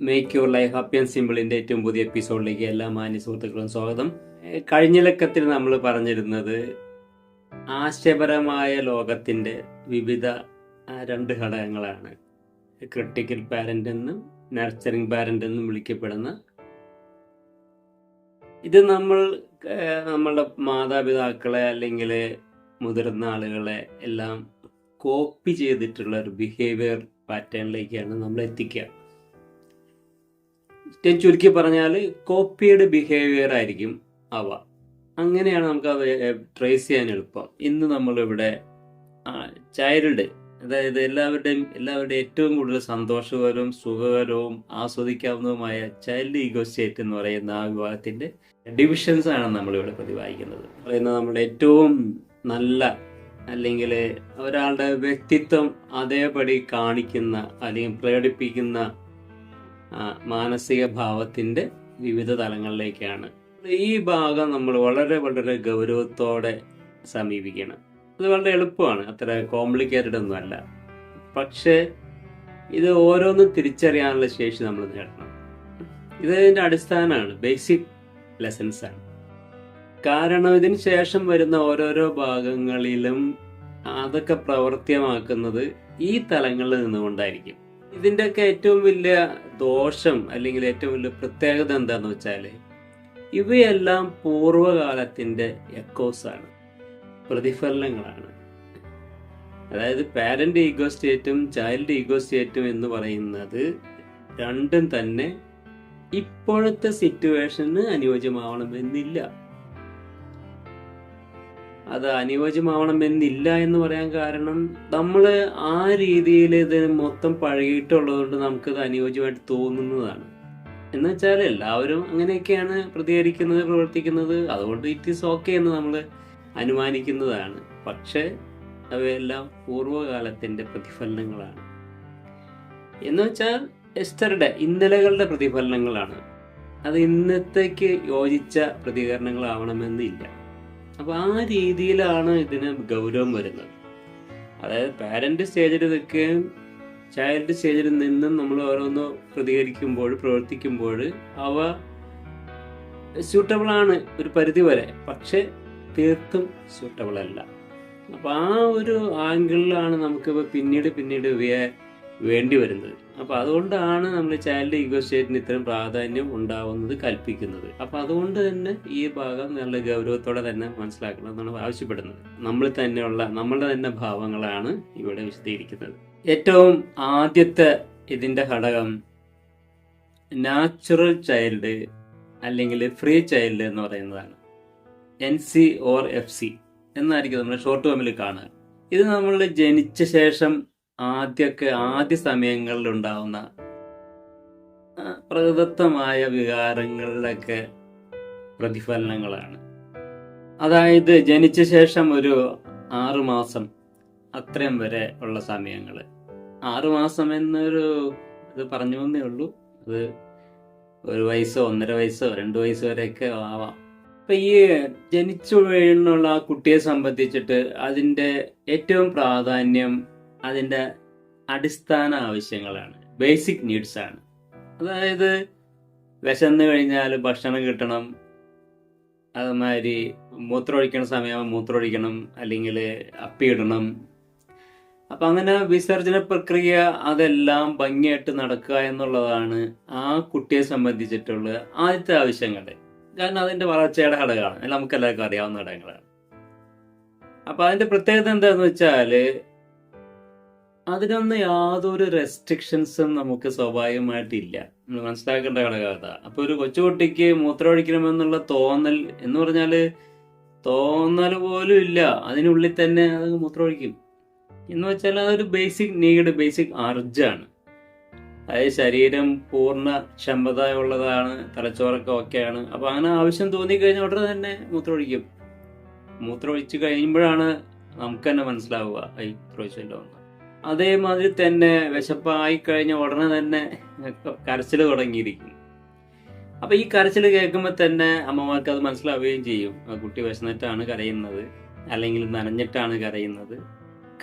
Make your life happy and സിമ്പിളിന്റെ ഏറ്റവും പുതിയ എപ്പിസോഡിലേക്ക് എല്ലാ മാന്യ സുഹൃത്തുക്കളും സ്വാഗതം. കഴിഞ്ഞ ലക്കത്തിൽ നമ്മൾ പറഞ്ഞിരുന്നത് ആശയപരമായ ലോകത്തിന്റെ വിവിധ രണ്ട് ഘടകങ്ങളാണ്. ക്രിട്ടിക്കൽ പാരന്റ് എന്നും നർച്ചറിങ് പാരന്റ് എന്നും വിളിക്കപ്പെടുന്ന ഇത് നമ്മൾ നമ്മളുടെ മാതാപിതാക്കളെ അല്ലെങ്കിൽ മുതിർന്ന ആളുകളെ എല്ലാം കോപ്പി ചെയ്തിട്ടുള്ള ഒരു ബിഹേവിയർ പാറ്റേണിലേക്കാണ് നമ്മൾ എത്തിക്കുക. ചുരുക്കി പറഞ്ഞാൽ കോപ്പിയുടെ ബിഹേവിയർ ആയിരിക്കും അവ. അങ്ങനെയാണ് നമുക്ക് അത് ട്രേസ് ചെയ്യാൻ എളുപ്പം. ഇന്ന് നമ്മളിവിടെ ചൈൽഡ് അതായത് എല്ലാവരുടെയും എല്ലാവരുടെയും ഏറ്റവും കൂടുതൽ സന്തോഷകരവും സുഖകരവും ആസ്വദിക്കാവുന്നതുമായ ചൈൽഡ് ഈഗോ സ്റ്റേറ്റ് എന്ന് പറയുന്ന ആ വിഭാഗത്തിന്റെ ഡിവിഷൻസ് ആണ് നമ്മളിവിടെ പ്രതിപാദിക്കുന്നത്. പറയുന്ന നമ്മുടെ ഏറ്റവും നല്ല അല്ലെങ്കിൽ ഒരാളുടെ വ്യക്തിത്വം അതേപടി കാണിക്കുന്ന അല്ലെങ്കിൽ പ്രകടിപ്പിക്കുന്ന മാനസിക ഭാവത്തിന്റെ വിവിധ തലങ്ങളിലേക്കാണ്. ഈ ഭാഗം നമ്മൾ വളരെ വളരെ ഗൗരവത്തോടെ സമീപിക്കണം. അത് വളരെ എളുപ്പമാണ് അത്ര കോംപ്ലിക്കേറ്റഡ് ഒന്നും അല്ല. പക്ഷേ ഇത് ഓരോന്നും തിരിച്ചറിയാനുള്ള ശേഷി നമ്മൾ നേടണം. ഇതിന്റെ അടിസ്ഥാനമാണ് ബേസിക് ലെസൺസ് ആണ്. കാരണം ഇതിന് ശേഷം വരുന്ന ഓരോരോ ഭാഗങ്ങളിലും അതൊക്കെ പ്രവർത്തിയമാക്കുന്നത് ഈ തലങ്ങളിൽ നിന്നുകൊണ്ടായിരിക്കും. ഇതിന്റെയൊക്കെ ഏറ്റവും വലിയ ദോഷം അല്ലെങ്കിൽ ഏറ്റവും വലിയ പ്രത്യേകത എന്താണെന്ന് വെച്ചാൽ ഇവയെല്ലാം പൂർവകാലത്തിന്റെ എക്കോസാണ് പ്രതിഫലനങ്ങളാണ്. അതായത് പാരന്റ് ഈഗോ സ്റ്റേറ്റും ചൈൽഡ് ഈഗോ സ്റ്റേറ്റും എന്ന് പറയുന്നത് രണ്ടും തന്നെ ഇപ്പോഴത്തെ സിറ്റുവേഷന് അനുയോജ്യമാവണമെന്നില്ല. അത് അനുയോജ്യമാവണമെന്നില്ല എന്ന് പറയാൻ കാരണം നമ്മൾ ആ രീതിയിൽ ഇത് മൊത്തം പഴകിയിട്ടുള്ളതുകൊണ്ട് നമുക്കത് അനുയോജ്യമായിട്ട് തോന്നുന്നതാണ്. എന്ന് വെച്ചാൽ എല്ലാവരും അങ്ങനെയൊക്കെയാണ് പ്രതികരിക്കുന്നത് പ്രവർത്തിക്കുന്നത്. അതുകൊണ്ട് ഇറ്റ് ഈസ് ഓക്കെ എന്ന് നമ്മൾ അനുമാനിക്കുന്നതാണ്. പക്ഷേ അവയെല്ലാം പൂർവകാലത്തിന്റെ പ്രതിഫലനങ്ങളാണ്. എന്ന് വെച്ചാൽ എസ്റ്ററുടെ ഇന്നലകളുടെ പ്രതിഫലനങ്ങളാണ്. അത് ഇന്നത്തേക്ക് യോജിച്ച പ്രതികരണങ്ങളാവണമെന്നില്ല. അപ്പൊ ആ രീതിയിലാണ് ഇതിന് ഗൗരവം വരുന്നത്. അതായത് പാരന്റ് സ്റ്റേജിൽ നിൽക്കുകയും ചൈൽഡ് സ്റ്റേജിൽ നിന്നും നമ്മൾ ഓരോന്ന് പ്രതികരിക്കുമ്പോൾ പ്രവർത്തിക്കുമ്പോൾ അവ സ്യൂട്ടബിൾ ആണ് ഒരു പരിധി വരെ. പക്ഷെ തീർത്തും സ്യൂട്ടബിൾ അല്ല. അപ്പോൾ ആ ഒരു ആംഗിളിലാണ് നമുക്ക് പിന്നീട് പിന്നീട് ഇവയെ വേണ്ടി വരുന്നത്. അപ്പൊ അതുകൊണ്ടാണ് നമ്മൾ ചൈൽഡ് ഈഗോ സ്റ്റേറ്റിന് ഇത്രയും പ്രാധാന്യം ഉണ്ടാവുന്നത് കൽപ്പിക്കുന്നത്. അപ്പൊ അതുകൊണ്ട് തന്നെ ഈ ഭാഗം നല്ല ഗൗരവത്തോടെ തന്നെ മനസ്സിലാക്കണം എന്നാണ് ആവശ്യപ്പെടുന്നത്. നമ്മൾ തന്നെയുള്ള നമ്മളുടെ തന്നെ ഭാവങ്ങളാണ് ഇവിടെ വിശദീകരിക്കുന്നത്. ഏറ്റവും ആദ്യത്തെ ഇതിന്റെ ഘടകം നാച്ചുറൽ ചൈൽഡ് അല്ലെങ്കിൽ ഫ്രീ ചൈൽഡ് എന്ന് പറയുന്നതാണ്. N C or F C. എന്നായിരിക്കും നമ്മൾ ഷോർട്ട് ഫോമിൽ കാണുക. ഇത് നമ്മൾ ജനിച്ച ശേഷം ആദ്യമൊക്കെ ആദ്യ സമയങ്ങളിൽ ഉണ്ടാവുന്ന ആ, പ്രകൃതമായ വികാരങ്ങളിലൊക്കെ പ്രതിഫലനങ്ങളാണ്. അതായത് ജനിച്ച ശേഷം ഒരു ആറുമാസം അത്രയും വരെ ഉള്ള സമയങ്ങൾ ആറുമാസം എന്നൊരു ഇത് പറഞ്ഞു എന്നേ ഉള്ളൂ. അത് ഒരു വയസ്സോ ഒന്നര വയസ്സോ രണ്ട് വയസ്സോ വരെയൊക്കെ ആവാം. അപ്പൊ ഈ ജനിച്ചു വീഴുന്നുള്ള ആ കുട്ടിയെ സംബന്ധിച്ചിട്ട് അതിന്റെ ഏറ്റവും പ്രാധാന്യം അതിന്റെ അടിസ്ഥാന ആവശ്യങ്ങളാണ്. ബേസിക് നീഡ്സ് ആണ്. അതായത് വിശന്ന് കഴിഞ്ഞാൽ ഭക്ഷണം കിട്ടണം. അതുമാതിരി മൂത്രമൊഴിക്കണ സമയം മൂത്രമൊഴിക്കണം. അല്ലെങ്കിൽ അപ്പിയിടണം അപ്പം അങ്ങനെ വിസർജന പ്രക്രിയ അതെല്ലാം ഭംഗിയായിട്ട് നടക്കുക എന്നുള്ളതാണ് ആ കുട്ടിയെ സംബന്ധിച്ചിട്ടുള്ള ആദ്യത്തെ ആവശ്യങ്ങൾ. കാരണം അതിന്റെ വളർച്ചയുടെ ഘടകമാണ്. നമുക്കെല്ലാവർക്കും അറിയാവുന്ന ഘടകങ്ങളാണ്. അപ്പോൾ അതിന്റെ പ്രത്യേകത എന്താണെന്ന് വെച്ചാൽ അതിനൊന്നും യാതൊരു റെസ്ട്രിക്ഷൻസും നമുക്ക് സ്വാഭാവികമായിട്ടില്ല. നമ്മൾ മനസ്സിലാക്കേണ്ട ഘടകത അപ്പൊ ഒരു കൊച്ചുകുട്ടിക്ക് മൂത്രമൊഴിക്കണമെന്നുള്ള തോന്നൽ എന്ന് പറഞ്ഞാൽ തോന്നൽ പോലും ഇല്ല. അതിനുള്ളിൽ തന്നെ അത് മൂത്രമൊഴിക്കും. എന്ന് വെച്ചാൽ അതൊരു ബേസിക് നീഡ് ബേസിക് അർജാണ് അതായത് ശരീരം പൂർണ ക്ഷമത ഉള്ളതാണ് തലച്ചോറൊക്കെ ഓക്കെയാണ്. അപ്പൊ അങ്ങനെ ആവശ്യം തോന്നിക്കഴിഞ്ഞാൽ ഉടനെ തന്നെ മൂത്രമൊഴിക്കും. മൂത്രമൊഴിച്ച് കഴിയുമ്പോഴാണ് നമുക്ക് തന്നെ മനസ്സിലാവുക ഈ മൂത്രമൊഴിച്ചല്ലോ എന്ന്. അതേമാതിരി തന്നെ വിശപ്പായി കഴിഞ്ഞ ഉടനെ തന്നെ കരച്ചിൽ തുടങ്ങിയിരിക്കും. അപ്പൊ ഈ കരച്ചിൽ കേൾക്കുമ്പോൾ തന്നെ അമ്മമാർക്ക് അത് മനസ്സിലാവുകയും ചെയ്യും. ആ കുട്ടി വിശന്നിട്ടാണ് കരയുന്നത് അല്ലെങ്കിൽ നനഞ്ഞിട്ടാണ് കരയുന്നത്.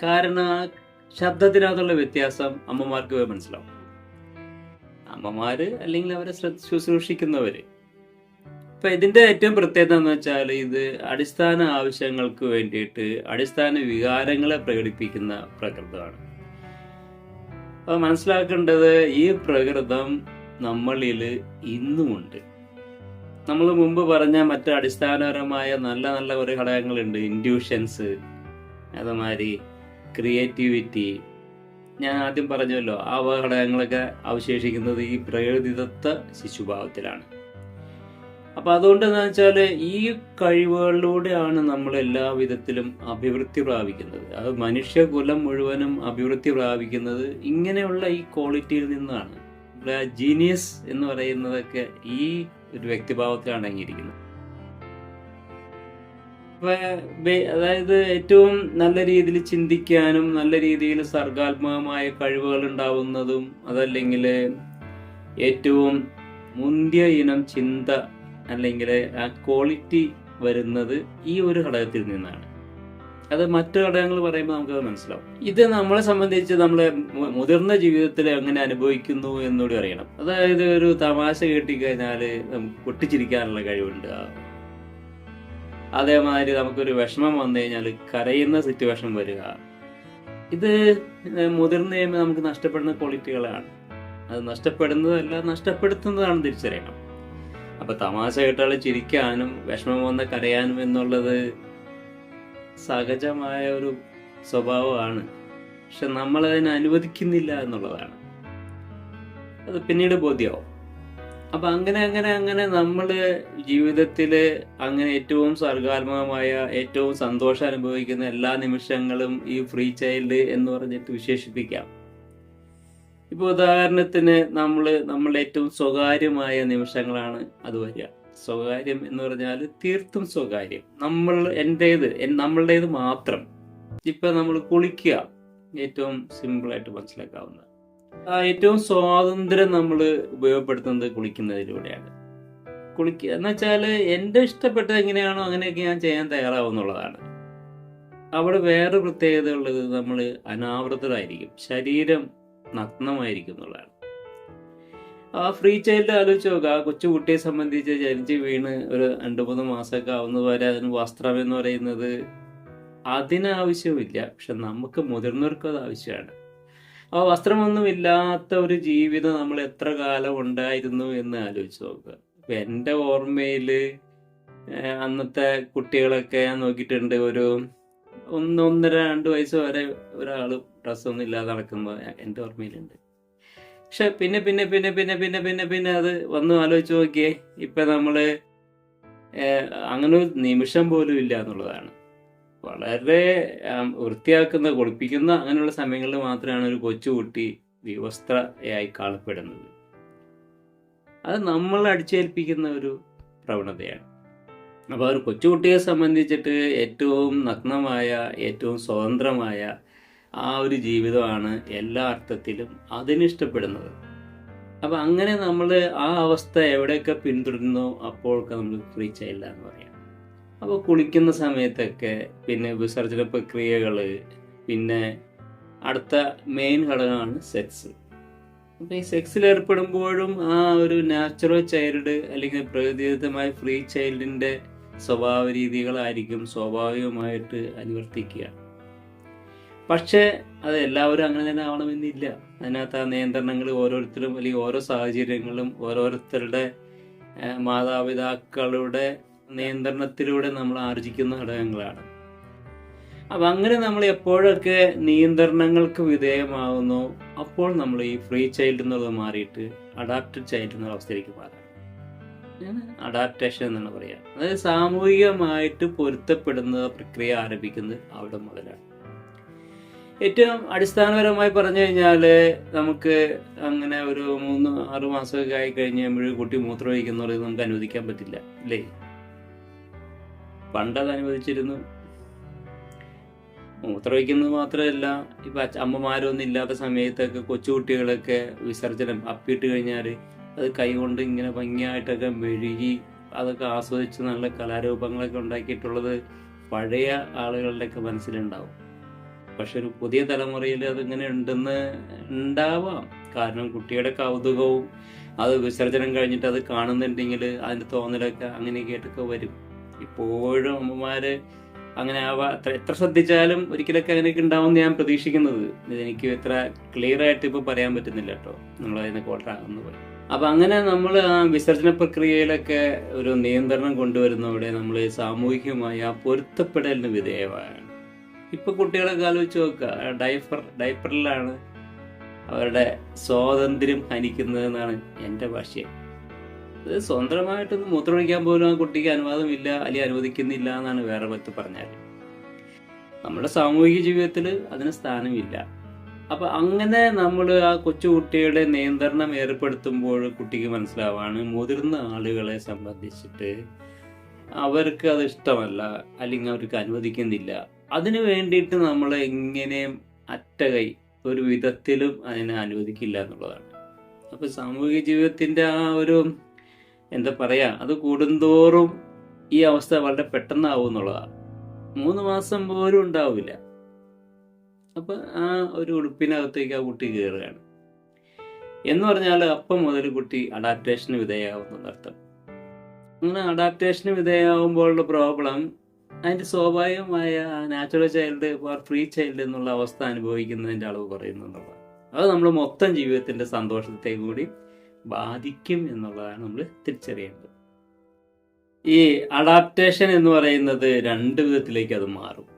കാരണം ആ ശബ്ദത്തിനകത്തുള്ള വ്യത്യാസം അമ്മമാർക്ക് മനസ്സിലാവും. അമ്മമാര് അല്ലെങ്കിൽ അവരെ ശുശ്രൂഷിക്കുന്നവര്. ഇപ്പൊ ഇതിന്റെ ഏറ്റവും പ്രത്യേകത എന്ന് വെച്ചാൽ ഇത് അടിസ്ഥാന ആവശ്യങ്ങൾക്ക് വേണ്ടിയിട്ട് അടിസ്ഥാന വികാരങ്ങളെ പ്രകടിപ്പിക്കുന്ന പ്രകൃതമാണ്. അപ്പൊ മനസ്സിലാക്കേണ്ടത് ഈ പ്രകൃതം നമ്മളിൽ ഇന്നുമുണ്ട്. നമ്മൾ മുമ്പ് പറഞ്ഞ മറ്റ് അടിസ്ഥാനപരമായ നല്ല നല്ല കുറേ ഘടകങ്ങളുണ്ട്. ഇൻഡ്യൂഷൻസ് അതുമാതിരി ക്രിയേറ്റിവിറ്റി ഞാൻ ആദ്യം പറഞ്ഞല്ലോ ആ ഘടകങ്ങളൊക്കെ അവശേഷിക്കുന്നത് ഈ പ്രകൃതിദത്ത ശിശുഭാവത്തിലാണ്. അപ്പൊ അതുകൊണ്ട് എന്താ വെച്ചാൽ ഈ കഴിവുകളിലൂടെയാണ് നമ്മൾ എല്ലാ വിധത്തിലും അഭിവൃദ്ധി പ്രാപിക്കുന്നത്. അത് മനുഷ്യകുലം മുഴുവനും അഭിവൃദ്ധി പ്രാപിക്കുന്നത് ഇങ്ങനെയുള്ള ഈ ക്വാളിറ്റിയിൽ നിന്നാണ്. ജീനിയസ് എന്ന് പറയുന്നതൊക്കെ ഈ ഒരു വ്യക്തിഭാവത്തിൽ അടങ്ങിയിരിക്കുന്നത്. അതായത് ഏറ്റവും നല്ല രീതിയിൽ ചിന്തിക്കാനും നല്ല രീതിയിൽ സർഗാത്മകമായ കഴിവുകൾ ഉണ്ടാവുന്നതും അതല്ലെങ്കിൽ ഏറ്റവും മുന്തിയ ഇനം ചിന്ത അല്ലെങ്കിൽ ആ ക്വാളിറ്റി വരുന്നത് ഈ ഒരു ഘടകത്തിൽ നിന്നാണ്. അത് മറ്റു ഘടകങ്ങൾ പറയുമ്പോൾ നമുക്കത് മനസ്സിലാവും. ഇത് നമ്മളെ സംബന്ധിച്ച് നമ്മളെ മുതിർന്ന ജീവിതത്തിൽ എങ്ങനെ അനുഭവിക്കുന്നു എന്നുകൂടി അറിയണം. അതായത് ഒരു തമാശ കേട്ടിക്കഴിഞ്ഞാൽ നമുക്ക് പൊട്ടിച്ചിരിക്കാനുള്ള കഴിവുണ്ട്. അതേമാതിരി നമുക്കൊരു വിഷമം വന്നു കഴിഞ്ഞാൽ കരയുന്ന സിറ്റുവേഷൻ വരിക. ഇത് മുതിർന്ന കഴിയുമ്പോൾ നമുക്ക് നഷ്ടപ്പെടുന്ന ക്വാളിറ്റികളാണ് അത് നഷ്ടപ്പെടുന്നതല്ല നഷ്ടപ്പെടുത്തുന്നതാണ് തിരിച്ചറിയണം. അപ്പൊ തമാശ കേട്ടാൽ ചിരിക്കാനും വിഷമം വന്ന് കരയാനും എന്നുള്ളത് സഹജമായ ഒരു സ്വഭാവമാണ്. പക്ഷെ നമ്മൾ അതിനെ അനുവദിക്കുന്നില്ല എന്നുള്ളതാണ്. അത് പിന്നീട് ബോധ്യമാവും അപ്പൊ അങ്ങനെ അങ്ങനെ അങ്ങനെ നമ്മൾ ജീവിതത്തിൽ അങ്ങനെ ഏറ്റവും സർഗാത്മകമായ ഏറ്റവും സന്തോഷം അനുഭവിക്കുന്ന എല്ലാ നിമിഷങ്ങളും ഈ ഫ്രീ ചൈൽഡ് എന്ന് പറഞ്ഞിട്ട് വിശേഷിപ്പിക്കാം. ഇപ്പൊ ഉദാഹരണത്തിന് നമ്മൾ നമ്മളുടെ ഏറ്റവും സ്വകാര്യമായ നിമിഷങ്ങളാണ് അത് വരിക. സ്വകാര്യം എന്ന് പറഞ്ഞാൽ തീർത്തും സ്വകാര്യം. നമ്മൾ എന്റേത് എൻ- നമ്മളുടേത് മാത്രം. ഇപ്പൊ നമ്മൾ കുളിക്കുക. ഏറ്റവും സിമ്പിൾ ആയിട്ട് മനസ്സിലാക്കാവുന്ന ഏറ്റവും സ്വാതന്ത്ര്യം നമ്മൾ ഉപയോഗപ്പെടുത്തുന്നത് കുളിക്കുന്നതിലൂടെയാണ്. കുളിക്കുക എന്ന് വെച്ചാൽ എന്റെ ഇഷ്ടപ്പെട്ടത് എങ്ങനെയാണോ അങ്ങനെയൊക്കെ ഞാൻ ചെയ്യാൻ തയ്യാറാവുന്നുള്ളതാണ്. അവിടെ വേറെ പ്രത്യേകത ഉള്ളത് നമ്മൾ അനാവൃതരായിരിക്കും. ശരീരം നഗ്നമായിരിക്കും എന്നുള്ളതാണ്. ആ ഫ്രീ ചൈൽഡ് ആലോചിച്ച് നോക്കുക ആ കൊച്ചുകുട്ടിയെ സംബന്ധിച്ച് ജനിച്ച് വീണ് ഒരു രണ്ട് മൂന്ന് മാസമൊക്കെ ആവുന്നതുപോലെ വരെ അതിന് വസ്ത്രം എന്ന് പറയുന്നത് അതിനാവശ്യമില്ല. പക്ഷെ നമുക്ക് മുതിർന്നവർക്കും അത് ആവശ്യമാണ്. ആ വസ്ത്രമൊന്നുമില്ലാത്ത ഒരു ജീവിതം നമ്മൾ എത്ര കാലം ഉണ്ടായിരുന്നു എന്ന് ആലോചിച്ച് നോക്കുക ഇപ്പൊ എന്റെ ഓർമ്മയിൽ അന്നത്തെ കുട്ടികളൊക്കെ ഞാൻ നോക്കിയിട്ടുണ്ട് ഒരു ഒന്ന് ഒന്നര രണ്ട് വയസ്സ് വരെ ഒരാൾ ഡ്രസ്സൊന്നും ഇല്ലാതെ നടക്കുമ്പോൾ എന്റെ ഓർമ്മയിലുണ്ട്. പക്ഷെ പിന്നെ പിന്നെ പിന്നെ പിന്നെ പിന്നെ പിന്നെ പിന്നെ അത് വന്ന് ആലോചിച്ച് നോക്കിയേ ഇപ്പം നമ്മൾ അങ്ങനെ ഒരു നിമിഷം പോലും ഇല്ല എന്നുള്ളതാണ്. വളരെ വൃത്തിയാക്കുന്ന കുളിപ്പിക്കുന്ന അങ്ങനെയുള്ള സമയങ്ങളിൽ മാത്രമാണ് ഒരു കൊച്ചുകുട്ടി വിവസ്ത്രയായി കാണപ്പെടുന്നത്. അത് നമ്മൾ അടിച്ചേൽപ്പിക്കുന്ന ഒരു പ്രവണതയാണ്. അപ്പോൾ ഒരു കൊച്ചുകുട്ടിയെ സംബന്ധിച്ചിട്ട് ഏറ്റവും നഗ്നമായ ഏറ്റവും സ്വതന്ത്രമായ ആ ഒരു ജീവിതമാണ് എല്ലാ അർത്ഥത്തിലും അതിനിഷ്ടപ്പെടുന്നത്. അപ്പം അങ്ങനെ നമ്മൾ ആ അവസ്ഥ എവിടെയൊക്കെ പിന്തുടരുന്നു അപ്പോഴൊക്കെ നമ്മൾ ഫ്രീ ചൈൽഡ് എന്ന് പറയാം. അപ്പോൾ കുളിക്കുന്ന സമയത്തൊക്കെ പിന്നെ വിസർജന പ്രക്രിയകൾ പിന്നെ അടുത്ത മെയിൻ ഘടകമാണ് സെക്സ് അപ്പോൾ ഈ സെക്സിൽ ഏർപ്പെടുമ്പോഴും ആ ഒരു നാച്ചുറൽ ചൈൽഡ് അല്ലെങ്കിൽ പ്രകൃതിദത്തമായ ഫ്രീ ചൈൽഡിന്റെ സ്വഭാവ രീതികളായിരിക്കും സ്വാഭാവികമായിട്ട് അനുവർത്തിക്കുക. പക്ഷേ അത് എല്ലാവരും അങ്ങനെ തന്നെ ആവണമെന്നില്ല. അതിനകത്ത് ആ നിയന്ത്രണങ്ങൾ ഓരോരുത്തരും അല്ലെങ്കിൽ ഓരോ സാഹചര്യങ്ങളും ഓരോരുത്തരുടെ മാതാപിതാക്കളുടെ നിയന്ത്രണത്തിലൂടെ നമ്മൾ ആർജിക്കുന്ന ഘടകങ്ങളാണ്. അപ്പം അങ്ങനെ നമ്മൾ എപ്പോഴൊക്കെ നിയന്ത്രണങ്ങൾക്ക് വിധേയമാകുന്നു അപ്പോൾ നമ്മൾ ഈ ഫ്രീ ചൈൽഡ് എന്നുള്ളത് മാറിയിട്ട് അഡാപ്റ്റഡ് ചൈൽഡ് എന്നുള്ള അവസ്ഥയിലേക്ക് മാറാം അഡാപ്റ്റേഷൻ എന്നാണ് പറയുക. അതായത് സാമൂഹികമായിട്ട് പൊരുത്തപ്പെടുന്ന പ്രക്രിയ ആരംഭിക്കുന്നത് അവിടെ മുതലാണ് ഏറ്റവും അടിസ്ഥാനപരമായി പറഞ്ഞു കഴിഞ്ഞാൽ നമുക്ക് അങ്ങനെ ഒരു മൂന്ന് ആറ് മാസമൊക്കെ ആയി കഴിഞ്ഞ് കഴിയുമ്പോൾ കുട്ടി മൂത്രമൊഴിക്കുന്നത് നമുക്ക് അനുവദിക്കാൻ പറ്റില്ല അല്ലേ? പണ്ടത് അനുവദിച്ചിരുന്നു. മൂത്രമൊഴിക്കുന്നത് മാത്രമല്ല ഇപ്പം അമ്മമാരൊന്നും ഇല്ലാത്ത സമയത്തൊക്കെ കൊച്ചുകുട്ടികളൊക്കെ വിസർജനം അപ്പിട്ട് കഴിഞ്ഞാൽ അത് കൈകൊണ്ട് ഇങ്ങനെ ഭംഗിയായിട്ടൊക്കെ മെഴുകി അതൊക്കെ ആസ്വദിച്ച് നല്ല കലാരൂപങ്ങളൊക്കെ ഉണ്ടാക്കിയിട്ടുള്ളത് പഴയ ആളുകളുടെയൊക്കെ മനസ്സിലുണ്ടാവും. പക്ഷെ ഒരു പുതിയ തലമുറയിൽ അതിങ്ങനെ ഉണ്ടെന്ന് ഉണ്ടാവാം. കാരണം കുട്ടിയുടെ കൗതുകവും അത് വിസർജനം കഴിഞ്ഞിട്ട് അത് കാണുന്നുണ്ടെങ്കിൽ അതിന്റെ തോന്നലൊക്കെ അങ്ങനെ ആയിട്ടൊക്കെ വരും. ഇപ്പോഴും അമ്മമാര് അങ്ങനെ ആവാ അത്ര എത്ര ശ്രദ്ധിച്ചാലും ഒരിക്കലൊക്കെ അങ്ങനെയൊക്കെ ഉണ്ടാവും ഞാൻ പ്രതീക്ഷിക്കുന്നത്. ഇതെനിക്ക് എത്ര ക്ലിയർ ആയിട്ട് ഇപ്പോൾ പറയാൻ പറ്റുന്നില്ല കേട്ടോ. നമ്മളതിനെ കോട്ടാകുന്നു പോയി അപ്പൊ അങ്ങനെ നമ്മൾ ആ വിസർജന പ്രക്രിയയിലൊക്കെ ഒരു നിയന്ത്രണം കൊണ്ടുവരുന്നവിടെ നമ്മൾ സാമൂഹികമായി ആ പൊരുത്തപ്പെടലിന് വിധേയമാണ്. ഇപ്പൊ കുട്ടികളൊക്കെ ആലോചിച്ച് നോക്കുക ഡൈഫർ ഡൈപ്പറിലാണ് അവരുടെ സ്വാതന്ത്ര്യം ഹനിക്കുന്നതെന്നാണ് എന്റെ ഭാഷ്യം. അത് സ്വന്തമായിട്ട് മൂത്രമൊഴിക്കാൻ പോലും ആ കുട്ടിക്ക് അനുവാദമില്ല അല്ലെങ്കിൽ അനുവദിക്കുന്നില്ല എന്നാണ് വേറെ പത്ത് പറഞ്ഞാൽ നമ്മുടെ സാമൂഹിക ജീവിതത്തിൽ അതിന് സ്ഥാനമില്ല. അപ്പൊ അങ്ങനെ നമ്മൾ ആ കൊച്ചു കുട്ടിയുടെ നിയന്ത്രണം ഏർപ്പെടുത്തുമ്പോൾ കുട്ടിക്ക് മനസ്സിലാവാണ് മുതിർന്ന ആളുകളെ സംബന്ധിച്ചിട്ട് അവർക്ക് അത് ഇഷ്ടമല്ല അല്ലെങ്കിൽ അവർക്ക് അനുവദിക്കുന്നില്ല. അതിനു വേണ്ടിയിട്ട് നമ്മൾ എങ്ങനെയും അറ്റകൈ ഒരു വിധത്തിലും അതിനെ അനുവദിക്കില്ല എന്നുള്ളതാണ്. അപ്പൊ സാമൂഹിക ജീവിതത്തിന്റെ ആ ഒരു എന്താ പറയാ അത് കൂടുന്തോറും ഈ അവസ്ഥ വളരെ പെട്ടെന്നാവും എന്നുള്ളതാണ്. മൂന്ന് മാസം പോലും ഉണ്ടാവില്ല. അപ്പൊ ആ ഒരു ഉടുപ്പിനകത്തേക്ക് ആ കുട്ടി കയറുകയാണ് എന്ന് പറഞ്ഞാൽ അപ്പം മുതൽ കുട്ടി അഡാപ്റ്റേഷന് വിധേയമാവുന്ന അർത്ഥം. അങ്ങനെ അഡാപ്റ്റേഷന് വിധേയമാകുമ്പോഴുള്ള പ്രോബ്ലം അതിന്റെ സ്വാഭാവികമായ natural child or free child എന്നുള്ള അവസ്ഥ അനുഭവിക്കുന്നതിന്റെ അളവ് കുറയുന്നു എന്നുള്ളതാണ്. അത് നമ്മൾ മൊത്തം ജീവിതത്തിന്റെ സന്തോഷത്തെ കൂടി ബാധിക്കും എന്നുള്ളതാണ് നമ്മൾ തിരിച്ചറിയേണ്ടത്. ഈ അഡാപ്റ്റേഷൻ എന്ന് പറയുന്നത് രണ്ട് വിധത്തിലേക്ക് അത് മാറും.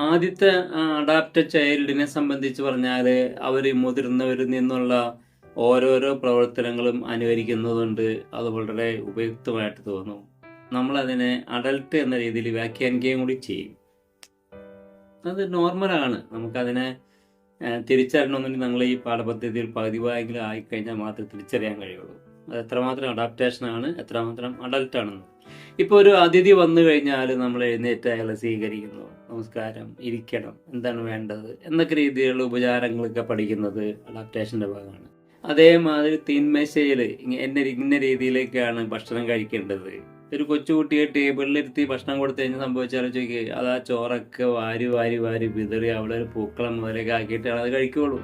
ആദ്യത്തെ അഡാപ്റ്റ് ചൈൽഡിനെ സംബന്ധിച്ച് പറഞ്ഞാൽ അവർ മുതിർന്നവരിൽ നിന്നുള്ള ഓരോരോ പ്രവർത്തനങ്ങളും അനുകരിക്കുന്നതുകൊണ്ട് അത് വളരെ ഉപയുക്തമായിട്ട് തോന്നും. നമ്മളതിനെ അഡൽട്ട് എന്ന രീതിയിൽ വ്യാഖ്യാനിക്കുകയും കൂടി ചെയ്യും. അത് നോർമലാണ്. നമുക്കതിനെ തിരിച്ചറിയണമെന്നുണ്ടെങ്കിൽ നമ്മൾ ഈ പാഠപദ്ധതിയിൽ പതിവായെങ്കിലും ആയിക്കഴിഞ്ഞാൽ മാത്രമേ തിരിച്ചറിയാൻ കഴിയുള്ളൂ. അത് എത്രമാത്രം അഡാപ്റ്റേഷൻ ആണ് എത്രമാത്രം അഡൽട്ട് ആണെന്ന്. ഇപ്പോൾ ഒരു അതിഥി വന്നു കഴിഞ്ഞാൽ നമ്മൾ എഴുന്നേറ്റ് അയാളെ സ്വീകരിക്കുന്നു. നമസ്കാരം. ഇരിക്കണം. എന്താണ് വേണ്ടത്? എന്നൊക്കെ രീതിയിലുള്ള ഉപചാരങ്ങളൊക്കെ പഠിക്കുന്നത് അഡാപ്റ്റേഷന്റെ ഭാഗമാണ്. അതേമാതിരി തിന്മശയിൽ എന്നെ ഇന്ന രീതിയിലേക്കാണ് ഭക്ഷണം കഴിക്കേണ്ടത്. ഒരു കൊച്ചുകുട്ടിയെ ടേബിളിലിരുത്തി ഭക്ഷണം കൊടുത്തു കഴിഞ്ഞാൽ സംഭവിച്ചാലോ ചോദിക്കുക അത് ആ ചോറൊക്കെ വാരി വാരി വാരി വിതറി അവിടെ ഒരു പൂക്കളം മുതലൊക്കെ ആക്കിയിട്ടാണ് അത് കഴിക്കുള്ളൂ.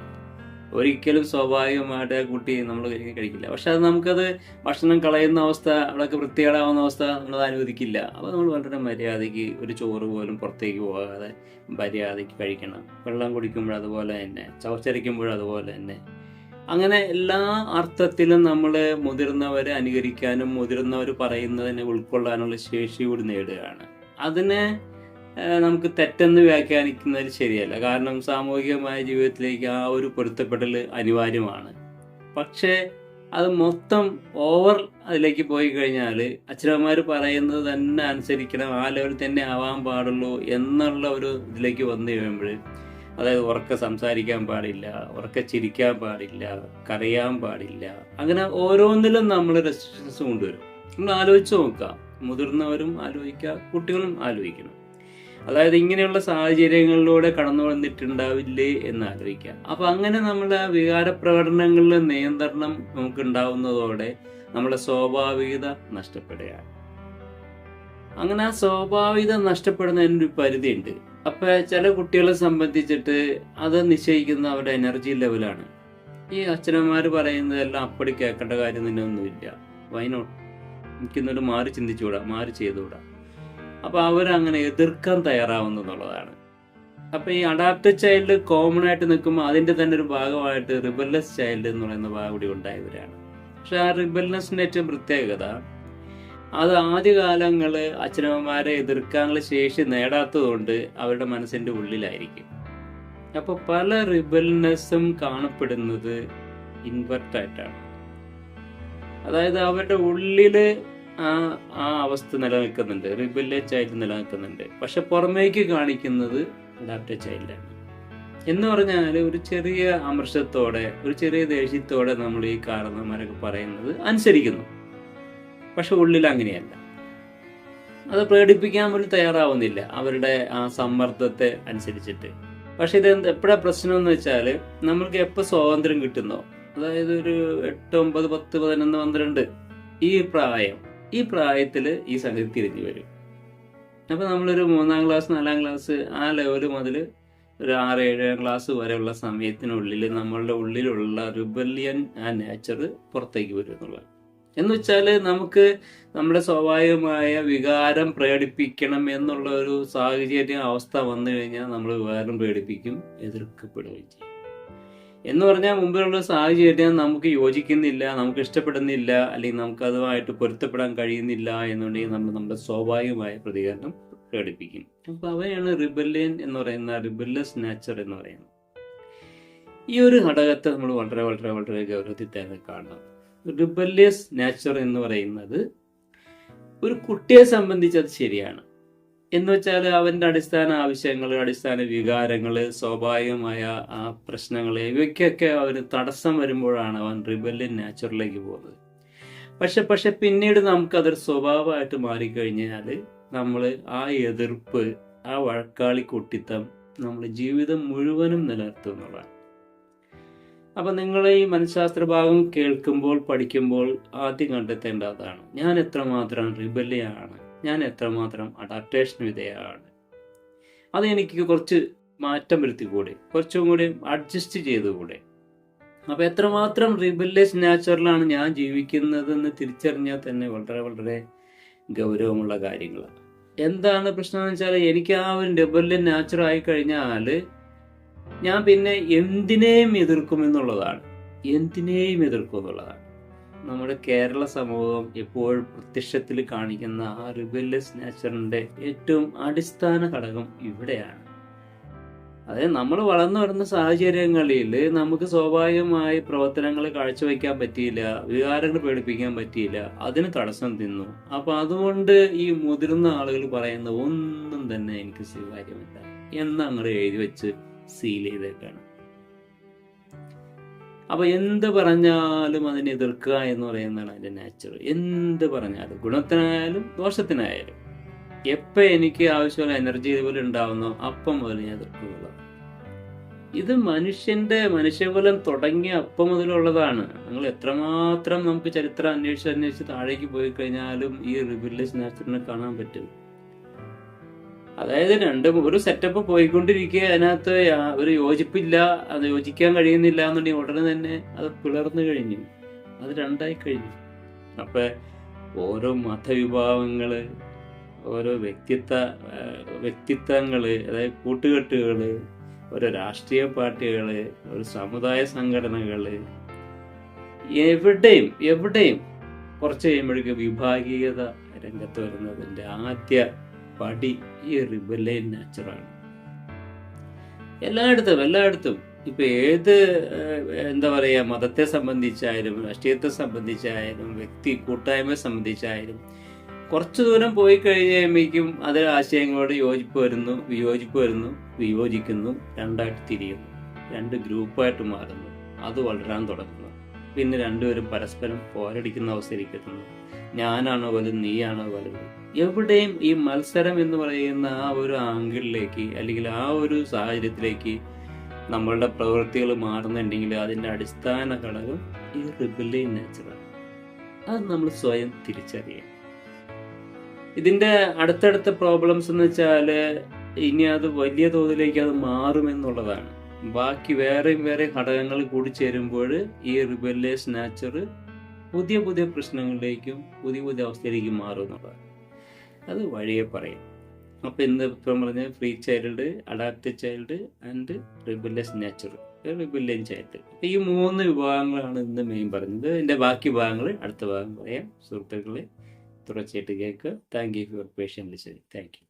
ഒരിക്കലും സ്വാഭാവികമായിട്ട് കുട്ടി നമ്മൾ കഴിക്കില്ല. പക്ഷെ അത് നമുക്കത് ഭക്ഷണം കളയുന്ന അവസ്ഥ അവിടെയൊക്കെ വൃത്തികേടാവുന്ന അവസ്ഥ നമ്മളത് അനുവദിക്കില്ല. അപ്പോൾ നമ്മൾ വളരെ മര്യാദയ്ക്ക് ഒരു ചോറ് പോലും പുറത്തേക്ക് പോകാതെ മര്യാദയ്ക്ക് കഴിക്കണം. വെള്ളം കുടിക്കുമ്പോൾ അതുപോലെ തന്നെ ചവച്ചരിക്കുമ്പോഴും അതുപോലെ തന്നെ. അങ്ങനെ എല്ലാ അർത്ഥത്തിലും നമ്മൾ മുതിർന്നവരെ അനുകരിക്കാനും മുതിർന്നവർ പറയുന്നതിനെ ഉൾക്കൊള്ളാനുള്ള ശേഷി കൂടി നേടുകയാണ്. അതിനെ നമുക്ക് തെറ്റെന്ന് വ്യാഖ്യാനിക്കുന്നത് ശരിയല്ല. കാരണം സാമൂഹികമായ ജീവിതത്തിലേക്ക് ആ ഒരു പൊരുത്തപ്പെടൽ അനിവാര്യമാണ്. പക്ഷേ അത് മൊത്തം ഓവർ അതിലേക്ക് പോയി കഴിഞ്ഞാൽ അച്ഛനമ്മമാർ പറയുന്നത് തന്നെ അനുസരിക്കണം ആ ലെവലിൽ തന്നെ ആവാൻ പാടുള്ളൂ എന്നുള്ള ഒരു ഇതിലേക്ക് വന്നു കഴിയുമ്പോൾ അതായത് ഉറക്കെ സംസാരിക്കാൻ പാടില്ല ഉറക്കെ ചിരിക്കാൻ പാടില്ല കരയാൻ പാടില്ല അങ്ങനെ ഓരോന്നിലും നമ്മൾ റെസ്ട്രിക്ഷൻസ് കൊണ്ടുവരും. നമ്മൾ ആലോചിച്ച് നോക്കുക. മുതിർന്നവരും ആലോചിക്കുക കുട്ടികളും ആലോചിക്കണം. അതായത് ഇങ്ങനെയുള്ള സാഹചര്യങ്ങളിലൂടെ കടന്നു വന്നിട്ടുണ്ടാവില്ലേ എന്ന് ആലോചിക്കുക അപ്പൊ അങ്ങനെ നമ്മുടെ വികാര പ്രകടനങ്ങളിലെ നിയന്ത്രണം നമുക്ക് ഉണ്ടാവുന്നതോടെ നമ്മുടെ സ്വാഭാവികത നഷ്ടപ്പെടുകയാണ്. അങ്ങനെ ആ സ്വാഭാവികത നഷ്ടപ്പെടുന്നതിനൊരു പരിധിയുണ്ട്. അപ്പൊ ചില കുട്ടികളെ സംബന്ധിച്ചിട്ട് അത് നിശ്ചയിക്കുന്ന അവരുടെ എനർജി ലെവലാണ് ഈ അച്ഛനന്മാർ പറയുന്നതെല്ലാം അപ്പടി കേൾക്കേണ്ട കാര്യം തന്നെ ഒന്നുമില്ല. വൈനോട്ട് എനിക്കിന്നൊരു മാറി ചിന്തിച്ചുകൂടാ മാറി ചെയ്തുകൂടാ. അപ്പൊ അവരങ്ങനെ എതിർക്കാൻ തയ്യാറാവുന്നു എന്നുള്ളതാണ് അപ്പോൾ ഈ അഡാപ്റ്റഡ് ചൈൽഡ് കോമൺ ആയിട്ട് നിൽക്കുമ്പോൾ അതിന്റെ തന്നെ ഒരു ഭാഗമായിട്ട് റിബല്ലസ് ചൈൽഡ് എന്ന് പറയുന്ന ഭാഗം കൂടി ഉണ്ടായവരാണ് പക്ഷെ ആ റിബല്ലസിന്റെ ഏറ്റവും പ്രത്യേകത അത് ആദ്യകാലങ്ങൾ അച്ഛനമ്മമാരെ എതിർക്കാനുള്ള ശേഷി നേടാത്തതുകൊണ്ട് അവരുടെ മനസ്സിന്റെ ഉള്ളിലായിരിക്കും. അപ്പോൾ പല റിബൽനെസ്സും കാണപ്പെടുന്നത് ഇൻവെർട്ടായിട്ടാണ് അതായത് അവരുടെ ഉള്ളിൽ ആ ആ അവസ്ഥ നിലനിൽക്കുന്നുണ്ട്. റിബല്യസ് ചൈൽഡ് നിലനിൽക്കുന്നുണ്ട്. പക്ഷെ പുറമേക്ക് കാണിക്കുന്നത് അഡാപ്റ്റഡ് ചൈൽഡാണ് എന്ന് പറഞ്ഞാൽ ഒരു ചെറിയ അമർഷത്തോടെ ഒരു ചെറിയ ദേഷ്യത്തോടെ നമ്മൾ ഈ കാരണന്മാരൊക്കെ പറയുന്നത് അനുസരിക്കുന്നു. പക്ഷെ ഉള്ളിൽ അങ്ങനെയല്ല. അത് പ്രകടിപ്പിക്കാൻ പോലും തയ്യാറാവുന്നില്ല അവരുടെ ആ സമ്മർദ്ദത്തെ അനുസരിച്ചിട്ട്. പക്ഷെ ഇത് എപ്പോഴാ പ്രശ്നം എന്ന് വെച്ചാൽ നമ്മൾക്ക് എപ്പോൾ സ്വാതന്ത്ര്യം കിട്ടുന്നോ? അതായത് ഒരു എട്ട് ഒമ്പത് പത്ത് പതിനൊന്ന് പന്ത്രണ്ട് ഈ പ്രായം ഈ പ്രായത്തിൽ ഈ സംഗതി തിരിഞ്ഞു വരും. അപ്പോൾ നമ്മളൊരു മൂന്നാം ക്ലാസ് നാലാം ക്ലാസ് ആ ലെവൽ മുതൽ ഒരു ആറ് ഏഴാം ക്ലാസ് വരെയുള്ള സമയത്തിനുള്ളിൽ നമ്മളുടെ ഉള്ളിലുള്ള റിബല്യൻ ആ നേച്ചർ പുറത്തേക്ക് വരും എന്നുള്ളതാണ്. എന്ന് വെച്ചാൽ നമുക്ക് നമ്മുടെ സ്വാഭാവികമായ വികാരം പ്രകടിപ്പിക്കണം എന്നുള്ള ഒരു സാഹചര്യം അവസ്ഥ വന്നു കഴിഞ്ഞാൽ നമ്മൾ വികാരം പ്രകടിപ്പിക്കും എതിർക്കപ്പെടുകയും ചെയ്യും. എന്ന് പറഞ്ഞാൽ മുമ്പിലുള്ള സാഹചര്യം നമുക്ക് യോജിക്കുന്നില്ല നമുക്ക് ഇഷ്ടപ്പെടുന്നില്ല അല്ലെങ്കിൽ നമുക്ക് അതുമായിട്ട് പൊരുത്തപ്പെടാൻ കഴിയുന്നില്ല എന്നുണ്ടെങ്കിൽ നമ്മൾ നമ്മുടെ സ്വാഭാവികമായ പ്രതികരണം പ്രകടിപ്പിക്കും. അപ്പോൾ അവയാണ് റിബല്യൻ എന്ന് പറയുന്ന റിബല്ലസ് നാച്ചർ എന്ന് പറയുന്നത്. ഈ ഒരു ഘടകത്തെ നമ്മൾ വളരെ വളരെ വളരെ ഗൗരവത്തിൽ തന്നെ കാണണം. റിബല്യസ് നാച്ചർ എന്ന് പറയുന്നത് ഒരു കുട്ടിയെ സംബന്ധിച്ച് അത് ശരിയാണ്. എന്ന് വെച്ചാൽ അവന്റെ അടിസ്ഥാന ആവശ്യങ്ങൾ അടിസ്ഥാന വികാരങ്ങൾ സ്വാഭാവികമായ ആ പ്രശ്നങ്ങൾ ഇവയ്ക്കൊക്കെ അവന് തടസ്സം വരുമ്പോഴാണ് അവൻ റിബല്യൻ നാച്ചുറലിലേക്ക് പോകുന്നത്. പക്ഷെ പക്ഷെ പിന്നീട് നമുക്കതൊരു സ്വഭാവമായിട്ട് മാറിക്കഴിഞ്ഞാൽ നമ്മൾ ആ എതിർപ്പ് ആ വഴക്കാളി കുട്ടിത്തം നമ്മൾ ജീവിതം മുഴുവനും നിലനിർത്തും എന്നുള്ളതാണ്. അപ്പം നിങ്ങൾ ഈ മനഃശാസ്ത്ര ഭാഗം കേൾക്കുമ്പോൾ പഠിക്കുമ്പോൾ ആദ്യം കണ്ടെത്തേണ്ട അതാണ്. ഞാൻ എത്രമാത്രം റിബല്യാണ് ഞാൻ എത്രമാത്രം അഡാപ്റ്റേഷൻ വിധേയമാണ് അത് എനിക്ക് കുറച്ച് മാറ്റം വരുത്തിക്കൂടെ? കുറച്ചും കൂടി അഡ്ജസ്റ്റ് ചെയ്തുകൂടെ? അപ്പോൾ എത്രമാത്രം റിബല്യസ് നാച്ചുറലാണ് ഞാൻ ജീവിക്കുന്നതെന്ന് തിരിച്ചറിഞ്ഞാൽ തന്നെ വളരെ വളരെ ഗൗരവമുള്ള കാര്യങ്ങളാണ് എന്താണ് പ്രശ്നം എന്ന് വെച്ചാൽ എനിക്ക് ആ ഒരു ഡബിളിൽ നാച്ചുറൽ ആയി കഴിഞ്ഞാൽ ഞാൻ പിന്നെ എന്തിനേയും എതിർക്കും എന്നുള്ളതാണ്. എന്തിനേയും എതിർക്കും എന്നുള്ളതാണ്. നമ്മുടെ കേരള സമൂഹം എപ്പോഴും പ്രത്യക്ഷത്തിൽ കാണിക്കുന്ന ആ റിബല്യസ് നേച്ചറിന്റെ ഏറ്റവും അടിസ്ഥാന ഘടകം ഇവിടെയാണ്. അതായത് നമ്മൾ വളർന്നു വരുന്ന സാഹചര്യങ്ങളിൽ നമുക്ക് സ്വാഭാവികമായി പ്രവർത്തനങ്ങൾ കാഴ്ചവെക്കാൻ പറ്റിയില്ല വികാരങ്ങൾ പേടിപ്പിക്കാൻ പറ്റിയില്ല അതിന് തടസ്സം തിന്നു അപ്പൊ അതുകൊണ്ട് ഈ മുതിർന്ന ആളുകൾ പറയുന്ന ഒന്നും തന്നെ എനിക്ക് സ്വീകാര്യമല്ല. എന്ന് അങ്ങനെ എഴുതി വെച്ച് സീൽ ചെയ്തേക്കാണ്. അപ്പൊ എന്ത് പറഞ്ഞാലും അതിനെ എതിർക്കുക എന്ന് പറയുന്നതാണ് അതിന്റെ നാച്ചർ എന്ത് പറഞ്ഞാലും ഗുണത്തിനായാലും ദോഷത്തിനായാലും. എപ്പോൾ എനിക്ക് ആവശ്യമുള്ള എനർജി ഇതുപോലെ ഉണ്ടാവുന്നോ അപ്പം മുതൽ ഞാൻ എതിർക്കുന്നത് ഇത് മനുഷ്യന്റെ മനുഷ്യകുലം തുടങ്ങിയ അപ്പം മുതലുള്ളതാണ്. നിങ്ങൾ എത്രമാത്രം നമുക്ക് ചരിത്രം അന്വേഷിച്ച് അന്വേഷിച്ച് താഴേക്ക് പോയി കഴിഞ്ഞാലും ഈ റിബില്ലസ് നാച്ചറിനെ കാണാൻ പറ്റും. അതായത് രണ്ട് ഒരു സെറ്റപ്പ് പോയിക്കൊണ്ടിരിക്കുക അതിനകത്ത് ഒരു യോജിപ്പില്ല അത് യോജിക്കാൻ കഴിയുന്നില്ല എന്നുണ്ടെങ്കിൽ ഉടനെ തന്നെ അത് പിളർന്നു കഴിഞ്ഞു. അത് രണ്ടായി കഴിഞ്ഞു. അപ്പൊ ഓരോ മതവിഭാഗങ്ങൾ ഓരോ വ്യക്തിത്വ വ്യക്തിത്വങ്ങൾ അതായത് കൂട്ടുകെട്ടുകൾ ഓരോ രാഷ്ട്രീയ പാർട്ടികൾ ഒരു സമുദായ സംഘടനകൾ എവിടെയും എവിടെയും കുറച്ച് കഴിയുമ്പോഴേക്കും വിഭാഗീയത രംഗത്ത് വരുന്നതിന്റെ ആദ്യ പടി ഈ റിബലൈൻ നാച്ചറാണ്. എല്ലായിടത്തും എല്ലായിടത്തും. ഇപ്പൊ ഏത് എന്താ പറയാ മതത്തെ സംബന്ധിച്ചായാലും രാഷ്ട്രീയത്തെ സംബന്ധിച്ചായാലും വ്യക്തി കൂട്ടായ്മയെ സംബന്ധിച്ചായാലും കുറച്ചു ദൂരം പോയി കഴിയുമ്പോഴേക്കും അതിൽ ആശയങ്ങളോട് യോജിപ്പ് വരുന്നു വിയോജിപ്പ് വരുന്നു വിയോജിക്കുന്നു രണ്ടായിട്ട് തിരിയുന്നു. രണ്ട് ഗ്രൂപ്പായിട്ട് മാറുന്നു. അത് വളരാൻ തുടങ്ങുന്നു. പിന്നെ രണ്ടുപേരും പരസ്പരം പോരടിക്കുന്ന അവസ്ഥയിലേക്ക് എത്തുന്നു. ഞാനാണോ വലുത് നീയാണോ വലുത്? എവിടെയും ഈ മത്സരം എന്ന് പറയുന്ന ആ ഒരു ആംഗിളിലേക്ക് അല്ലെങ്കിൽ ആ ഒരു സാഹചര്യത്തിലേക്ക് നമ്മളുടെ പ്രവൃത്തികൾ മാറുന്നുണ്ടെങ്കിൽ അതിന്റെ അടിസ്ഥാന ഘടകം ഈ റിബലിയൻ നേച്ചറാണ് അത് നമ്മൾ സ്വയം തിരിച്ചറിയണം. ഇതിന്റെ അടുത്തടുത്ത പ്രോബ്ലംസ് എന്ന് വെച്ചാൽ ഇനി അത് വലിയ തോതിലേക്ക് അത് മാറുമെന്നുള്ളതാണ്. ബാക്കി വേറെയും വേറെ ഘടകങ്ങൾ കൂടി ചേരുമ്പോൾ ഈ റിബല്ലേഴ്സ് നാച്ചർ പുതിയ പുതിയ പ്രശ്നങ്ങളിലേക്കും പുതിയ പുതിയ അവസ്ഥയിലേക്കും മാറും എന്നുള്ളതാണ് അത് വഴിയെ പറയും. അപ്പോൾ ഇന്ന് ഇപ്പം പറഞ്ഞ free child adapt child and rebellious nature rebellion child ഈ മൂന്ന് വിഭാഗങ്ങളാണ് ഇന്ന് മെയിൻ പറഞ്ഞത്. എന്റെ ബാക്കി ഭാഗങ്ങൾ അടുത്ത ഭാഗം പറയാം. സുഹൃത്തുക്കളെ തുടർച്ചയായിട്ട് കേൾക്കുക. Thank you for patient listening thank you